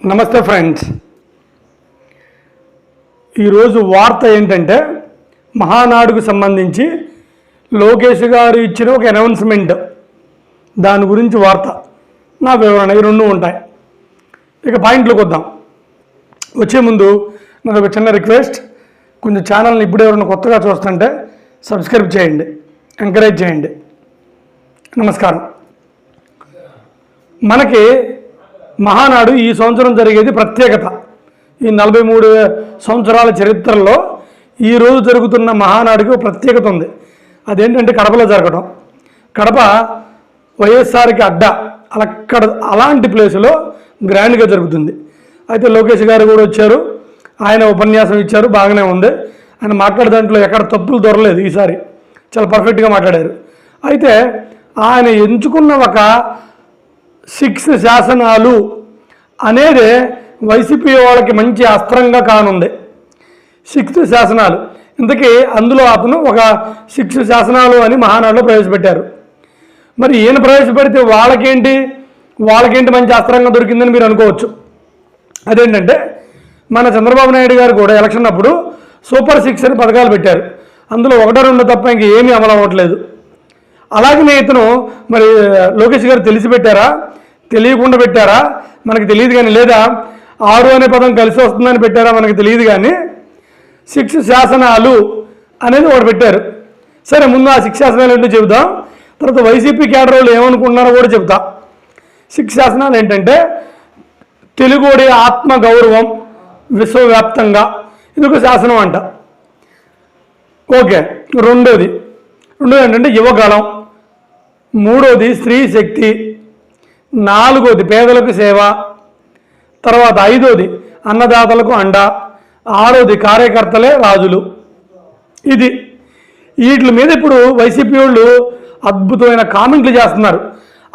నమస్తే ఫ్రెండ్స్. ఈరోజు వార్త ఏంటంటే మహానాడుకు సంబంధించి లోకేష్ గారు ఇచ్చిన ఒక అనౌన్స్మెంట్. దాని గురించి వార్త. నా వివరణ ఈ రెండు ఉంటాయి. ఇక పాయింట్లోకి వద్దాం. వచ్చే ముందు నాకు ఒక చిన్న రిక్వెస్ట్. కొంచెం ఛానల్ని ఇప్పుడు ఎవరైనా కొత్తగా చూస్తుంటే సబ్స్క్రైబ్ చేయండి. ఎంకరేజ్ చేయండి. నమస్కారం. మనకి మహానాడు ఈ సంవత్సరం జరిగేది ప్రత్యేకత. ఈ నలభై మూడు సంవత్సరాల చరిత్రలో ఈ రోజు జరుగుతున్న మహానాడుకి ఒక ప్రత్యేకత ఉంది. అదేంటంటే కడపలో జరగడం కడప వైఎస్ఆర్కి అడ్డ అక్కడ అలాంటి ప్లేసులో గ్రాండ్గా జరుగుతుంది. అయితే లోకేష్ గారు కూడా వచ్చారు. ఆయన ఉపన్యాసం ఇచ్చారు. బాగానే ఉంది. ఆయన మాట్లాడే దాంట్లో ఎక్కడ తప్పులు దొరలేదు ఈసారి. చాలా పర్ఫెక్ట్గా మాట్లాడారు. అయితే ఆయన ఎంచుకున్న ఒక సిక్స్ శాసనాలు అనేది వైసీపీ వాళ్ళకి మంచి అస్త్రంగా కానుంది. సిక్స్త్ శాసనాలు. ఇంతకీ అందులో అతను ఒక సిక్స్ శాసనాలు అని మహానాడులో ప్రవేశపెట్టారు. మరి ఈయన ప్రవేశపెడితే వాళ్ళకేంటి? వాళ్ళకేంటి మంచి అస్త్రంగా దొరికిందని మీరు అనుకోవచ్చు. అదేంటంటే మన చంద్రబాబు నాయుడు గారు కూడా ఎలక్షన్ అప్పుడు సూపర్ సిక్స్ అని పథకాలు పెట్టారు. అందులో ఒకటో రెండు తప్ప ఇంక ఏమీ అమలు అవ్వట్లేదు. అలాగనే ఇతను మరి లోకేష్ గారు తెలిసి పెట్టారా తెలియకుండా పెట్టారా? మనకు తెలియదు కానీ లేదా? ఆరు అనే పదం కలిసి వస్తుందని పెట్టారా మనకు తెలియదు కానీ? శిక్ష శాసనాలు అనేది ఒకటి పెట్టారు. సరే ముందు ఆ శిక్షాసనాలు శాసనాలు ఏంటో చెబుతాం తర్వాత వైసీపీ క్యాడర్ వాళ్ళు ఏమనుకుంటున్నారో కూడా చెబుతా. శిక్ష శాసనాలు ఏంటంటే తెలుగుడి ఆత్మ గౌరవం విశ్వవ్యాప్తంగా. ఇది ఒక శాసనం అంట. ఓకే రెండోది. రెండోది ఏంటంటే యువగళం. మూడోది స్త్రీ శక్తి నాలుగోది పేదలకు సేవ తర్వాత ఐదోది అన్నదాతలకు అండ ఆరోది కార్యకర్తలే రాజులు. ఇది వీటి మీద ఇప్పుడు వైసీపీ వాళ్ళు అద్భుతమైన కామెంట్లు చేస్తున్నారు.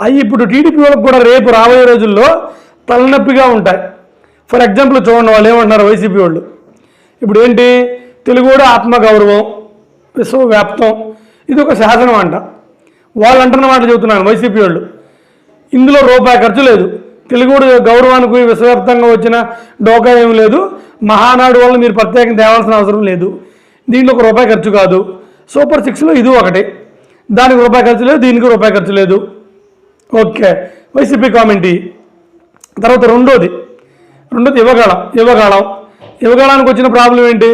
అవి ఇప్పుడు టీడీపీ వాళ్ళకి కూడా రేపు రాబోయే రోజుల్లో తలనొప్పిగా ఉంటాయి. ఫర్ ఎగ్జాంపుల్ చూడండి వాళ్ళు ఏమంటున్నారు వైసీపీ వాళ్ళు. ఇప్పుడు ఏంటి? తెలుగుడు ఆత్మగౌరవం విశ్వవ్యాప్తం ఇది ఒక శాసనం అంట. వాళ్ళు అంటున్న మాటలు చెబుతున్నాను వైసీపీ వాళ్ళు. ఇందులో రూపాయి ఖర్చు లేదు. తెలుగుడు గౌరవానికి విశ్వవ్యాప్తంగా వచ్చిన డోకా ఏమి లేదు. మహానాడు వల్ల మీరు ప్రత్యేకం తేవాల్సిన అవసరం లేదు. దీంట్లో ఒక రూపాయి ఖర్చు కాదు. సూపర్ సిక్స్లో ఇది ఒకటి. దానికి రూపాయి ఖర్చు లేదు దీనికి రూపాయి ఖర్చు లేదు. ఓకే. వైసీపీ కామెంటీ తర్వాత రెండోది. రెండోది యువగాళం యువగాళం. యువగాళానికి వచ్చిన ప్రాబ్లం ఏంటి?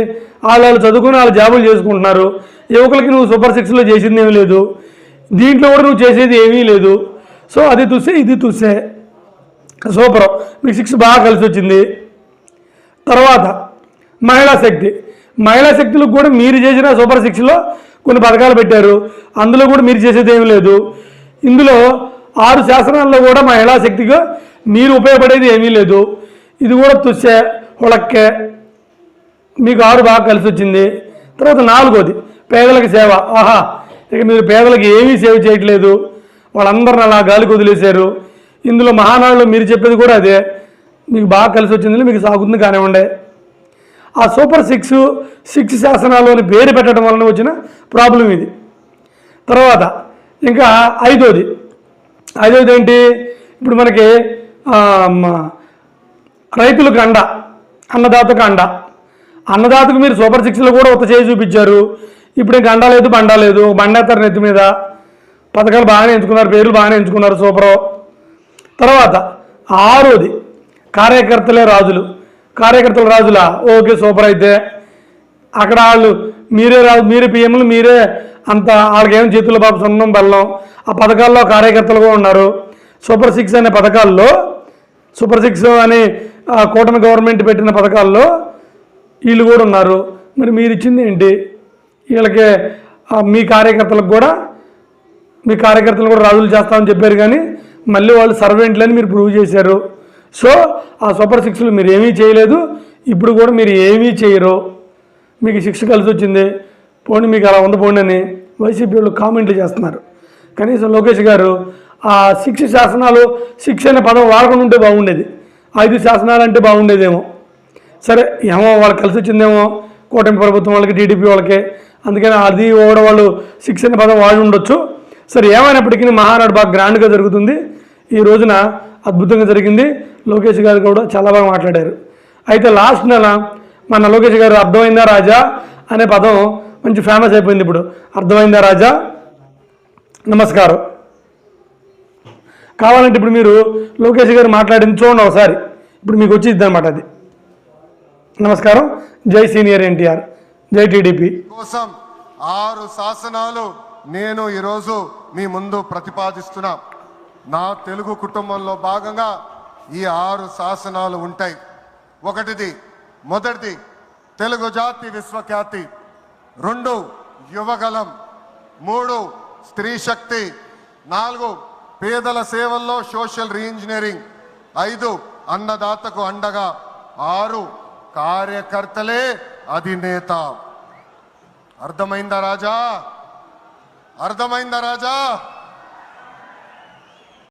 వాళ్ళు వాళ్ళు చదువుకుని వాళ్ళు జాబులు చేసుకుంటున్నారు. యువకులకి నువ్వు సూపర్ సిక్స్లో చేసింది ఏమీ లేదు. దీంట్లో కూడా నువ్వు చేసేది ఏమీ లేదు. సో అది తుసే ఇది తుసే సూపర్. మీకు సిక్స్ బాగా కలిసి వచ్చింది. తర్వాత మహిళా శక్తి. మహిళా శక్తులకు కూడా మీరు చేసిన సూపర్ సిక్స్లో కొన్ని పథకాలు పెట్టారు. అందులో కూడా మీరు చేసేది ఏమీ లేదు. ఇందులో ఆరు శాసనాల్లో కూడా మహిళా శక్తిగా మీరు ఉపయోగపడేది ఏమీ లేదు. ఇది కూడా తుస్సే హుళక్కే. మీకు ఆరు బాగా కలిసి వచ్చింది. తర్వాత నాలుగోది పేదలకు సేవ. ఆహా ఇక మీరు పేదలకు ఏమీ సేవ చేయట్లేదు. వాళ్ళందరిని అలా గాలికి వదిలేశారు. ఇందులో మహానాడులో మీరు చెప్పేది కూడా అదే. మీకు బాగా కలిసి వచ్చింది మీకు సాగుతుంది కానివ్వండి. ఆ సూపర్ సిక్స్ సిక్స్ శాసనాలు అని పేరు పెట్టడం వలన వచ్చిన ప్రాబ్లం ఇది. తర్వాత ఇంకా ఐదోది. ఐదోది ఏంటి? ఇప్పుడు మనకి రైతులకు అండ అన్నదాతకు అండ అన్నదాతకు మీరు సూపర్ సిక్స్లో కూడా ఉత్త చేసి చూపించారు. ఇప్పుడు ఇంకా లేదు బండ లేదు. బండేస్తారు నెత్తి మీద. పథకాలు బాగానే ఎంచుకున్నారు పేర్లు బాగానే ఎంచుకున్నారు సూపరు. తర్వాత ఆరోది కార్యకర్తలే రాజులు. కార్యకర్తల రాజులా? ఓకే సూపర్ అయితే. అక్కడ వాళ్ళు మీరే రాజు మీరే పిఎంలు మీరే అంత వాళ్ళకేం చేతుల బాబు సొన్నం బెల్లం. ఆ పథకాల్లో కార్యకర్తలు కూడా ఉన్నారు. సూపర్ సిక్స్ అనే పథకాల్లో సూపర్ సిక్స్ అని కూటమి గవర్నమెంట్ పెట్టిన పథకాల్లో వీళ్ళు కూడా ఉన్నారు. మరి మీరు ఇచ్చింది ఏంటి? వీళ్ళకి మీ కార్యకర్తలకు కూడా మీ కార్యకర్తలు కూడా రాజులు చేస్తామని చెప్పారు కానీ మళ్ళీ వాళ్ళు సర్వెంట్లని మీరు ప్రూవ్ చేశారు. సో ఆ సూపర్ సిక్స్లు మీరు ఏమీ చేయలేదు. ఇప్పుడు కూడా మీరు ఏమీ చేయరు. మీకు శిక్ష కలిసి వచ్చింది. పోండి మీకు అలా ఉంది అని వైసీపీ వాళ్ళు కామెంట్లు చేస్తున్నారు. కనీసం లోకేష్ గారు ఆ శిక్ష శాసనాలు శిక్ష అనే పదం వాడకుండా ఉంటే బాగుండేది. ఐదు శాసనాలు అంటే బాగుండేదేమో. సరే ఏమో వాళ్ళకి కలిసి వచ్చిందేమో కూటమి ప్రభుత్వం వాళ్ళకి టీడీపీ వాళ్ళకి అందుకని అది కూడా వాళ్ళు సిక్స్ అనే పదం వాడి ఉండొచ్చు. సరే ఏమైనప్పటికీ మహానాడు బాగా గ్రాండ్గా జరుగుతుంది. ఈ రోజున అద్భుతంగా జరిగింది. లోకేష్ గారు కూడా చాలా బాగా మాట్లాడారు. అయితే లాస్ట్ నెల మన లోకేష్ గారు అర్థమైందా రాజా అనే పదం మంచి ఫేమస్ అయిపోయింది ఇప్పుడు. అర్థమైందా రాజా? నమస్కారం. కావాలంటే ఇప్పుడు మీరు లోకేష్ గారు మాట్లాడింది చూడండి ఒకసారి. ఇప్పుడు మీకు వచ్చి అనమాట అది. నమస్కారం. జై సీనియర్ ఎన్టీఆర్. జై టీడీపీ. కోసం ఆరు శాసనాలు నేను ఈరోజు మీ ముందు ప్రతిపాదిస్తున్నా. నా తెలుగు కుటుంబంలో భాగంగా ఈ ఆరు శాసనాలు ఉంటాయి. ఒకటిది మొదటిది తెలుగు జాతి విశ్వఖ్యాతి. రెండు యువగలం మూడు స్త్రీ శక్తి. నాలుగు పేదల సేవల్లో సోషల్ రీఇంజనీరింగ్. ఐదు అన్నదాతకు అండగా. ఆరు కార్యకర్తలే అధినేత. అర్థమైందా రాజా? అర్థమైందా రాజా?